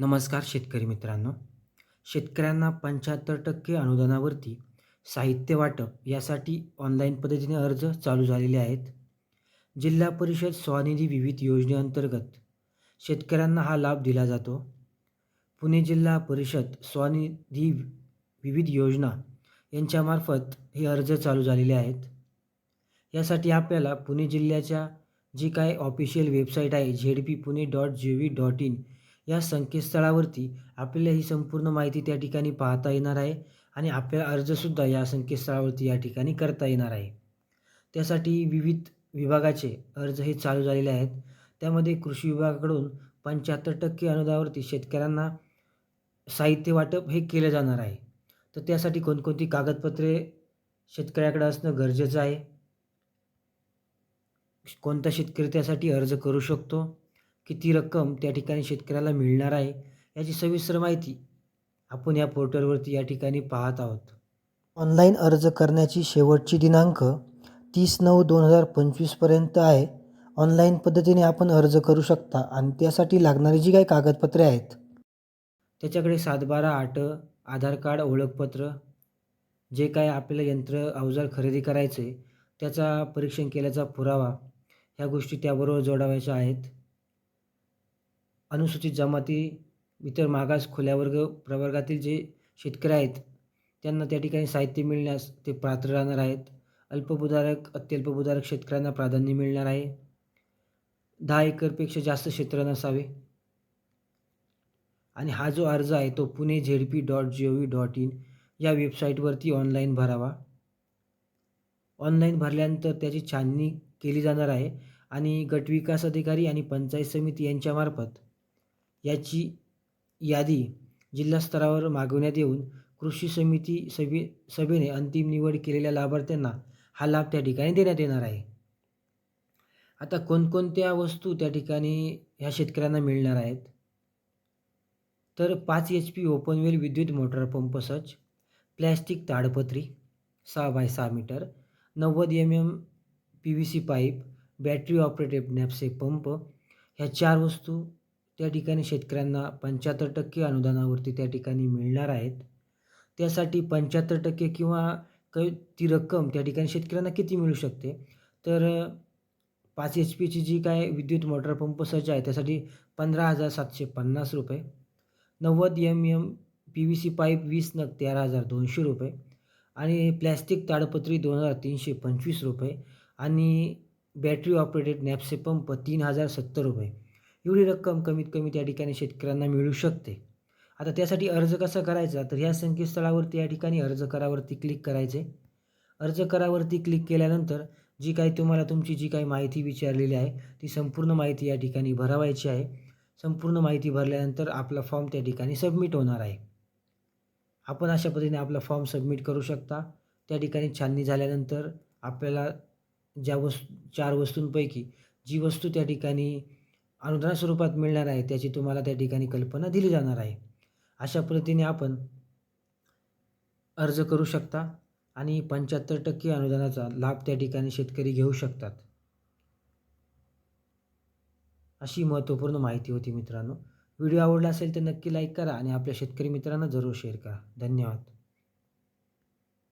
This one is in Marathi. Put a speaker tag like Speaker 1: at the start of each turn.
Speaker 1: नमस्कार शेतकरी मित्रांनो. शेतकऱ्यांना पंच्याहत्तर टक्के अनुदानावरती साहित्य वाटप यासाठी ऑनलाईन पद्धतीने अर्ज चालू झालेले आहेत. जिल्हा परिषद स्वनिधी विविध योजनेअंतर्गत शेतकऱ्यांना हा लाभ दिला जातो. पुणे जिल्हा परिषद स्वनिधी विविध योजना यांच्यामार्फत हे अर्ज चालू झालेले आहेत. यासाठी आपल्याला पुणे जिल्ह्याच्या जी काय ऑफिशियल वेबसाईट आहे Z P Pune dot G V dot in या संकेतस्थळावरती आपल्याला ही संपूर्ण माहिती त्या ठिकाणी पाहता येणार आहे आणि आपल्याला अर्जसुद्धा या संकेतस्थळावरती या ठिकाणी करता येणार आहे. त्यासाठी विविध विभागाचे अर्ज हे चालू झालेले आहेत. त्यामध्ये कृषी विभागाकडून पंच्याहत्तर टक्के अनुदानावरती शेतकऱ्यांना साहित्य वाटप हे केलं जाणार आहे. तर त्यासाठी कोणकोणती कागदपत्रे शेतकऱ्याकडे असणं गरजेचं आहे? कोणता शेतकरी त्यासाठी अर्ज करू शकतो? किती रक्कम त्या ठिकाणी शेतकऱ्याला मिळणार आहे याची सविस्तर माहिती आपण या पोर्टलवरती या ठिकाणी पाहत आहोत. ऑनलाईन अर्ज करण्याची शेवटची दिनांक तीस नऊ दोन हजार पंचवीसपर्यंत आहे. ऑनलाईन पद्धतीने आपण अर्ज करू शकता आणि त्यासाठी लागणारी जी काही कागदपत्रे आहेत. त्याच्याकडे सातबारा आठ आधार कार्ड ओळखपत्र जे काय आपल्याला यंत्र अवजार खरेदी करायचे त्याचा परीक्षण केल्याचा पुरावा ह्या गोष्टी त्याबरोबर जोडावायच्या आहेत. अनुसूचित जमाती इतर मागास खुल्या वर्ग प्रवर्गातील जे शेतकरी आहेत त्यांना त्या ठिकाणी साहित्य मिळण्यास ते पात्र राहणार आहेत. अल्पभूधारक अत्यल्पभूधारक शेतकऱ्यांना प्राधान्य मिळणार आहे. दहा एकरपेक्षा जास्त क्षेत्र नसावे. आणि हा जो अर्ज आहे तो Pune Z P dot G O V dot in या वेबसाईटवरती ऑनलाईन भरावा. ऑनलाईन भरल्यानंतर त्याची छाननी केली जाणार आहे. आणि गटविकास अधिकारी आणि पंचायत समिती यांच्यामार्फत याची यादी जिल्हास्तरावर मागवण्यात येऊन कृषी समिती सभे सभेने अंतिम निवड केलेल्या लाभार्थ्यांना हा लाभ त्या ठिकाणी देण्यात येणार आहे. आता कोणकोणत्या वस्तू त्या ठिकाणी ह्या शेतकऱ्यांना मिळणार आहेत? तर पाच एच पी ओपनवेल विद्युत मोटर पंप सच प्लॅस्टिक ताडपत्री सहा बाय सहा मीटर नव्वद M M P V C pipe battery operated knapsack pump ह्या चार वस्तू त्या ठिकाणी शेतकऱ्यांना पंच्याहत्तर टक्के अनुदानावरती त्या ठिकाणी मिळणार आहेत. त्यासाठी पंच्याहत्तर टक्के किंवा काही ती रक्कम त्या ठिकाणी शेतकऱ्यांना किती मिळू शकते? तर पाच एच पीची जी काय विद्युत मोटर पंप सज्ज आहे त्यासाठी पंधरा हजार सातशे पन्नास रुपये. नव्वद M M P V C pipe वीस नग तेरा हजार दोनशे रुपये. आणि प्लॅस्टिक ताडपत्री दोन हजार तीनशे पंचवीस रुपये. आणि बॅटरी ऑपरेटेड नॅपसे पंप तीन हजार सत्तर रुपये. एवढी रक्कम कमीत कमी त्या ठिकाणी शेतकऱ्यांना मिळू शकते. आता त्यासाठी अर्ज कसा करायचा? तर ह्या संकेतस्थळावरती या ठिकाणी अर्ज करावरती क्लिक करायचे. अर्ज करावरती क्लिक केल्यानंतर जी काही तुम्हाला तुमची जी काही माहिती विचारलेली आहे ती संपूर्ण माहिती या ठिकाणी भरावायची आहे. संपूर्ण माहिती भरल्यानंतर आपला फॉर्म त्या ठिकाणी सबमिट होणार आहे. आपण अशा पद्धतीने आपला फॉर्म सबमिट करू शकता. त्या ठिकाणी छाननी झाल्यानंतर आपल्याला ज्या वस्तू चार वस्तूंपैकी जी वस्तू त्या ठिकाणी अनुदान स्वरूपात मिळणार आहे त्याची तुम्हाला त्या ठिकाणी कल्पना दिली जाणार आहे. अशा पद्धतीने आपण अर्ज करू शकता आणि पंच्याहत्तर टक्के अनुदानाचा लाभ त्या ठिकाणी शेतकरी घेऊ शकतात. अशी महत्त्वपूर्ण माहिती होती मित्रांनो. व्हिडिओ आवडला असेल तर नक्की लाईक करा आणि आपल्या शेतकरी मित्रांना जरूर शेअर करा. धन्यवाद.